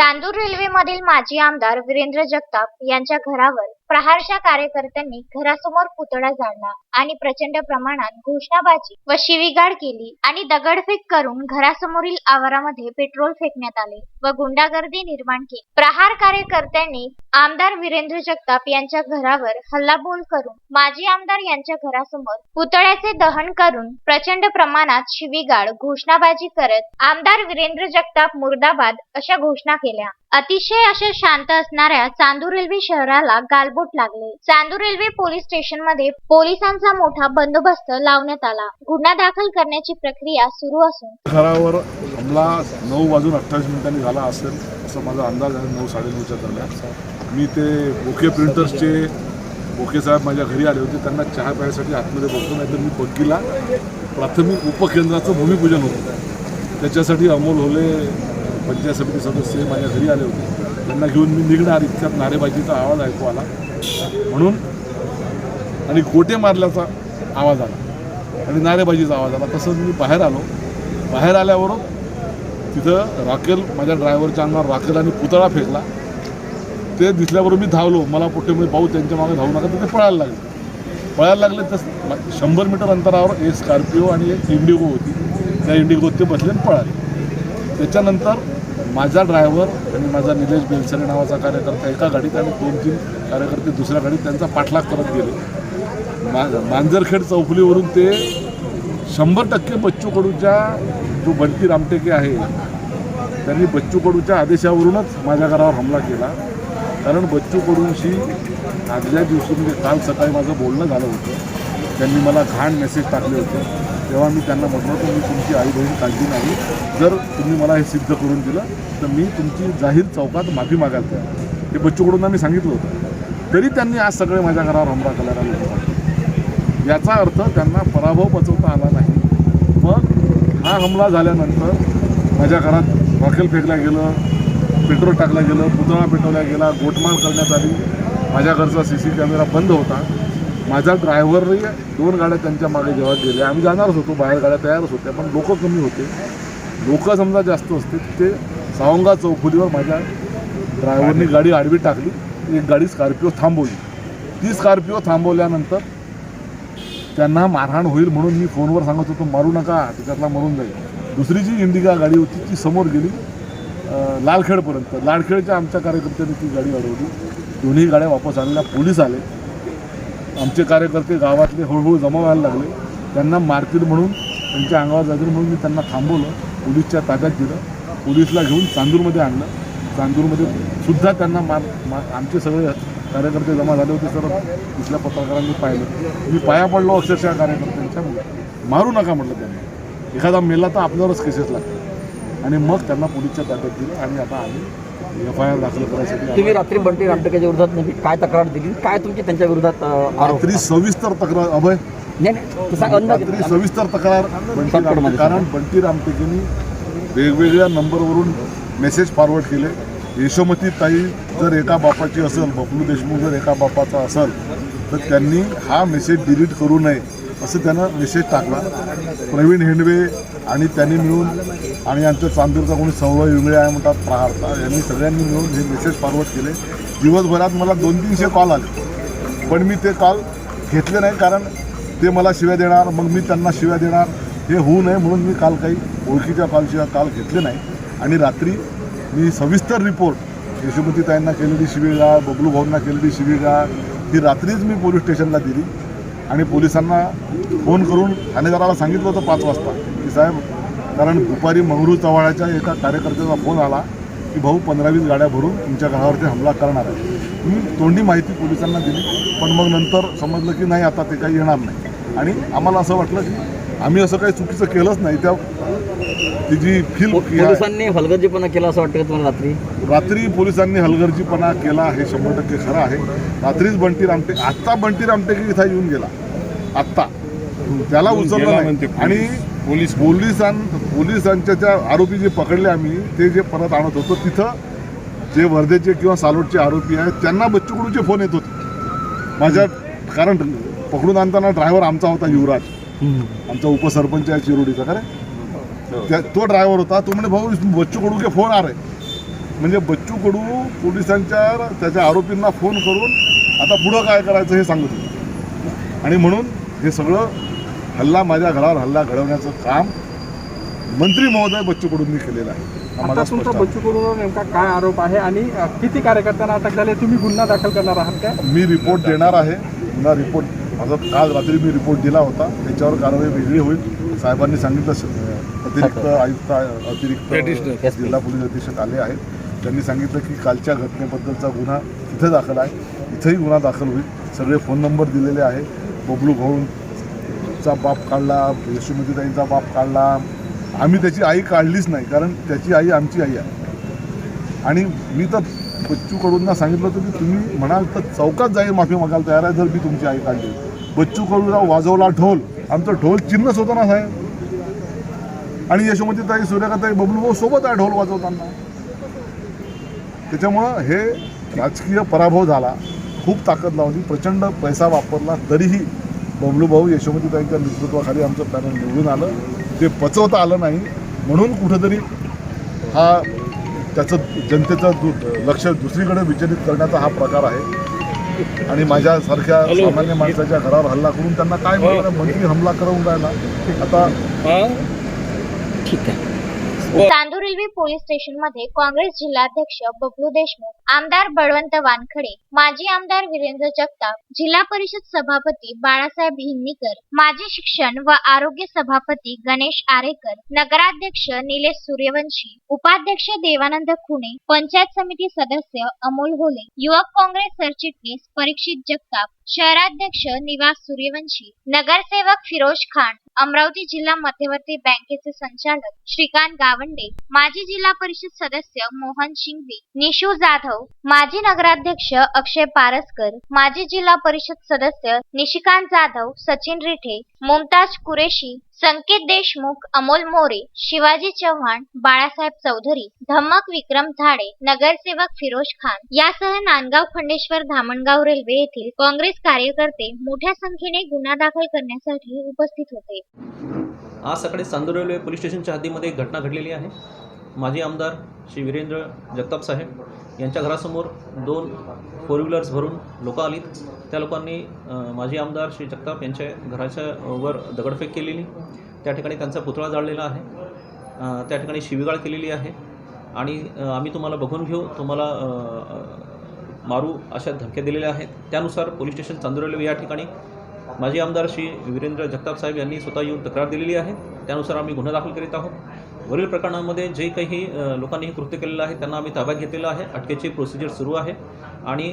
चांदूर रेल्वेमधील माजी आमदार वीरेंद्र जगताप यांच्या घरावर प्रहारच्या कार्यकर्त्यांनी घरासमोर पुतळा जाळला आणि प्रचंड प्रमाणात घोषणाबाजी व शिवीगाळ केली आणि दगडफेक करून घरासमोरील आवारामध्ये पेट्रोल फेकण्यात आले व गुंडागर्दी निर्माण केली. प्रहार कार्यकर्त्यांनी आमदार वीरेंद्र जगताप यांच्या घरावर हल्लाबोल करून माजी आमदार यांच्या घरासमोर पुतळ्याचे दहन करून प्रचंड प्रमाणात शिवीगाळ घोषणाबाजी करत आमदार वीरेंद्र जगताप मुर्दाबाद अशा घोषणा केल्या. अतिशय अशा शांत असणाऱ्या चांदूर रेल्वे शहराला गालबोट लागले. चांदूर रेल्वे पोलीस स्टेशनमध्ये पोलिसांचा मोठा बंदोबस्त लावण्यात आला. गुन्हा दाखल करण्याची प्रक्रिया सुरू असून घरावर हमला नऊ वाजून अठ्ठावीस मिनिटांनी झाला असेल असं माझा अंदाज आहे नऊ साडेनऊच्या दरम्यान. मी ते बोके प्रिंटर्सचे बोके साहेब माझ्या घरी आले होते त्यांना चहा प्यायसाठी आतमध्ये बघतो नाहीतर मी बग्गीला प्राथमिक उपकेंद्राचं भूमिपूजन होतं. त्याच्यासाठी अमोल होले पंचायत समिती सदस्य माझ्या घरी आले होते. त्यांना घेऊन मी निघणार इतक्यात नारेबाजीचा आवाज ऐकू आला. म्हणून आणि गोटे मारल्याचा आवाज आला. आणि नारेबाजीचा आवाज आला. तसंच मी बाहेर आलो. बाहेर आल्यावर तिथं राखेल माझ्या ड्रायव्हरच्या अंगावर राखेल आणि पुतळा फेकला. ते दिसल्यावर मी धावलो. मला पोटेमध्ये म्हणजे भाऊ त्यांच्या मागे धावू नका तर पळायला लागले. पळायला लागले तर शंभर मीटर अंतरावर एक स्कॉर्पिओ आणि एक इंडिगो होती. त्या इंडिगोत ते बसले आणि पळाले. त्याच्यानंतर माझा ड्रायव्हर आणि माझा निलेश बेलसरे नावाचा कार्यकर्ता एका गाडीत आणि दोन तीन कार्यकर्ते दुसऱ्या गाडीत त्यांचा पाठलाग करत गेले. मा मांजरखेड चौफुलीवरून ते शंभर टक्के बच्चू कडूच्या जो बंटी रामटेके आहे त्यांनी बच्चू कडूच्या आदेशावरूनच माझ्या घरावर हमला केला. कारण बच्चू कडूंशी आदल्या दिवशी म्हणजे काल सकाळी माझं बोलणं झालं होतं त्यांनी मला घाण मेसेज टाकले होते. तेव्हा मी त्यांना म्हटलं होतं मी तुमची आई बहीण काळजी नाही. जर तुम्ही मला हे सिद्ध करून दिलं तर मी तुमची जाहीर चौकात माफी मागायला तयार हे बच्चूकडूंना मी सांगितलं होतं. तरी त्यांनी आज सगळे माझ्या घरावर हमला करायला लागला याचा अर्थ त्यांना पराभव पचवता आला नाही. मग हा हमला झाल्यानंतर माझ्या घरात रॉकेल फेकल्या गेलं पेट्रोल टाकलं गेलं पुतळा पेटवला गेला गोटमार करण्यात आली. माझ्या घरचा सी सी कॅमेरा बंद होता. माझा ड्रायव्हरही दोन गाड्या त्यांच्या मागे जेव्हा गेल्या आम्ही जाणारच होतो बाहेर गाड्या तयारच होत्या पण लोक कमी होते. लोक समजा जास्त असते ते सावंगा चौफुलीवर माझ्या ड्रायव्हरनी गाडी आडवी टाकली एक गाडी स्कॉर्पिओ थांबवली. ती स्कॉर्पिओ थांबवल्यानंतर त्यांना मारहाण होईल म्हणून मी फोनवर सांगत होतो मारू नका त्याच्यातला मरून जाईल. दुसरी जी इंडिका गाडी होती ती समोर गेली लालखेडपर्यंत. लालखेडच्या आमच्या कार्यकर्त्यांनी ती गाडी अडवली. दोन्ही गाड्या वापस आणल्या पोलीस आले. आमचे कार्यकर्ते गावातले हळूहळू जमा व्हायला लागले. त्यांना मारतील म्हणून त्यांच्या अंगावर जातील म्हणून मी त्यांना थांबवलं. पोलीसच्या ताब्यात दिलं. पोलीसला घेऊन चांदूरमध्ये आणलं. चांदूरमध्ये सुद्धा त्यांना मार मा आमचे सगळे कार्यकर्ते जमा झाले होते. सर तिथल्या पत्रकारांनी पाहिलं. मी पाया पडलो अक्षरशः कार्यकर्त्यांच्या मारू नका म्हटलं त्यांना. एखादा मेला तर आपल्यावरच केसेस लागतात. आणि मग त्यांना पोलीसच्या ताब्यात दिलं. आणि आता आम्ही एफ आय आर दाखल करायसाठी तुम्ही. रात्री बंटी रामटेकाच्या विरोधात नेमकी काय तक्रार दिली? काय तुमची त्यांच्या विरोधात अ, आरोप? रात्री सविस्तर तक्रार अभय. नाही नाही तू सांग अंदाज रात्री सविस्तर तक्रार बंटी रामटे- कारण बंटी रामटेकेनी वेगवेगळ्या नंबरवरून मेसेज फॉरवर्ड केले. यशोमती ताई जर एका बापाची असेल बबलू देशमुख जर एका बापाचा असेल तर त्यांनी हा मेसेज डिलीट करू नये. असं त्यानं मेसेज टाकला. प्रवीण हेंडवे आणि त्यांनी मिळून आणि आमच्या चांदूरचा कोणी सवय विंगळे आहे म्हणतात प्रहारता यांनी सगळ्यांनी मिळून हे मेसेज फॉरवर्ड केले. दिवसभरात मला दोन तीनशे कॉल आले. पण मी ते कॉल घेतले नाही कारण ते मला शिव्या देणार मग मी त्यांना शिव्या देणार. हे होऊ नये म्हणून मी काल काही ओळखीच्या कॉलशिवाय काल घेतले नाही. आणि रात्री मी सविस्तर रिपोर्ट यशोमती ताईंना केलेली शिवीगाळ बबलू भाऊंना केलेली शिवीगाळ ही रात्रीच मी पोलीस स्टेशनला दिली. आणि पोलिसांना फोन करून ठाणेदाराला सांगितलं होतं पाच वाजता की साहेब कारण दुपारी मंगरू चव्हाळ्याच्या एका कार्यकर्त्याचा फोन आला की भाऊ पंधरा वीस गाड्या भरून तुमच्या घरावरती हमला करणार आहे. मी तोंडी माहिती पोलिसांना दिली पण मग नंतर समजलं की नाही आता ते काही येणार नाही. आणि आम्हाला असं वाटलं की आम्ही असं काही चुकीचं केलंच नाही. त्या ती जी फील पोलिसांनी हलगर्जीपणा केला असं वाटतं तुम्हाला रात्री? रात्री पोलिसांनी हलगर्जीपणा केला हे शंभर टक्के खरं आहे. रात्रीच बंटी रामटे आत्ता बंटी रामटेके इथं येऊन गेला. आत्ता. त्याला उचललं नाही. आणि पोलीस पोलिसां पोलिसांच्या त्या आरोपी जे पकडले आम्ही ते जे परत आणत होतो तिथं जे वर्धेचे किंवा सालोटचे आरोपी आहेत त्यांना बच्चूकडूचे फोन येत होते. माझ्या कारण पकडून आणताना ड्रायव्हर आमचा होता युवराज. आमचा उपसरपंच आहे चिरोडीचा का रे त्या तो ड्रायव्हर होता. तो म्हणे भाऊ बच्चू कडू के फोन आ रहे म्हणजे बच्चू कडू पोलिसांच्या त्याच्या आरोपींना फोन करून आता पुढं काय करायचं हे सांगत होते. आणि म्हणून हे सगळं हल्ला माझ्या घरावर हल्ला घडवण्याचं काम मंत्री महोदय बच्चू कडूंनी केलेलं आहे. आता तुमचा बच्चू कडूंवर नेमका काय आरोप आहे आणि किती कार्यकर्त्यांना अटक झाली तुम्ही गुन्हा दाखल करणार आहात का मी रिपोर्ट देणार आहे. पुन्हा रिपोर्ट माझा काल रात्री मी रिपोर्ट दिला होता. त्याच्यावर कारवाई वेगळी होईल. साहेबांनी सांगितलं अतिरिक्त आयुक्त अतिरिक्त जिल्हा पोलीस अधीक्षक आले आहेत. त्यांनी सांगितलं की कालच्या घटनेबद्दलचा गुन्हा इथं दाखल आहे. इथंही गुन्हा दाखल होईल. सगळे फोन नंबर दिलेले आहे बबलू भाऊंचा बाप काढला यशोमतीताईंचा बाप काढला. आम्ही त्याची आई काढलीच नाही कारण त्याची आई आमची आई आहे. आणि मी तर बच्चू कडूंना सांगितलं होतं की तुम्ही म्हणाल तर चौकात जाईल माफी मागायला तयार आहे जर मी तुमची आई काढली. बच्चू कडूला वाजवला ढोल. आमचं ढोल चिन्हच होतं ना साहेब. आणि यशोमतीताई सूर्यकाताई बबलू भाऊ सोबत आहे ढोल वाजवताना. त्याच्यामुळं हे राजकीय पराभव झाला. खूप ताकद लावली प्रचंड पैसा वापरला तरीही बबलू भाऊ यशोमतीताईंच्या नेतृत्वाखाली आमचं पॅनल निवडून आलं. ते पचवता आलं नाही. म्हणून कुठंतरी हा त्याचं जनतेचं दु लक्ष दुसरीकडे विचलित करण्याचा हा प्रकार आहे. आणि माझ्यासारख्या सामान्य माणसाच्या घरावर हल्ला करून त्यांना काय मंत्री हमला करून राहिला. आता ठीक आहे. चांदूर रेल्वे पोलीस स्टेशनमध्ये काँग्रेस जिल्हाध्यक्ष बबलू देशमुख आमदार बळवंत वानखडे माजी आमदार वीरेंद्र जगताप जिल्हा परिषद सभापती बाळासाहेब हिंदीकर माजी शिक्षण व आरोग्य सभापती गणेश आरेकर नगराध्यक्ष निलेश सूर्यवंशी उपाध्यक्ष देवानंद खुणे पंचायत समिती सदस्य अमोल होले युवक काँग्रेस सरचिटणीस परीक्षित जगताप शहराध्यक्ष निवास सूर्यवंशी नगरसेवक फिरोज खान अमरावती जिल्हा मध्यवर्ती बँकेचे संचालक श्रीकांत गावंडे माजी जिल्हा परिषद सदस्य मोहन शिंगवी निशू जाधव माजी नगराध्यक्ष अक्षय पारसकर माजी जिल्हा परिषद सदस्य निशिकांत जाधव सचिन रिठे मुमताज कुरेशी संकेत देशमुख अमोल मोरे शिवाजी चव्हाण बाळासाहेब चौधरी धम्मक विक्रम झाडे नगरसेवक फिरोज खान यासह नांदगाव खंडेश्वर धामणगाव रेल्वे येथील काँग्रेस कार्यकर्ते मोठ्या संख्येने गुन्हा दाखल करण्यासाठी उपस्थित होते. आज सकाळी चांदूर रेल्वे पोलीस स्टेशनच्या हद्दीमध्ये एक घटना घडलेली आहे. माजी आमदार श्री वीरेंद्र जगताप साहेब यांच्या घरासमोर दोन फोर व्हीलर्स भरून लोक आलीत. त्या लोकांनी माजी आमदार श्री जगताप यांच्या घराच्या वर दगडफेक केलेली. त्या ठिकाणी त्यांचा पुतळा जाळलेला आहे. त्या ठिकाणी शिवीगाळ केलेली आहे. आणि आम्ही तुम्हाला बघून घेऊ तुम्हाला मारू अशा धमक्या दिलेल्या आहेत. त्यानुसार पोलीस स्टेशन चांदूर या ठिकाणी माजी आमदार श्री वीरेंद्र जगताप साहेब यांनी स्वतः येऊन तक्रार दिलेली आहे. त्यानुसार आम्ही गुन्हा दाखल करीत आहोत. वरील प्रकरणामध्ये जे काही लोकांनी हे कृत्य केलेलं आहे त्यांना आम्ही ताब्यात घेतलेलं आहे. अटकेची प्रोसिजर सुरू आहे आणि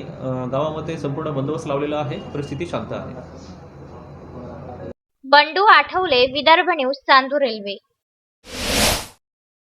गावामध्ये संपूर्ण बंदोबस्त लावलेला आहे. परिस्थिती शांत आहे. Bandu Athawale Vidarbha news Chandur Railway.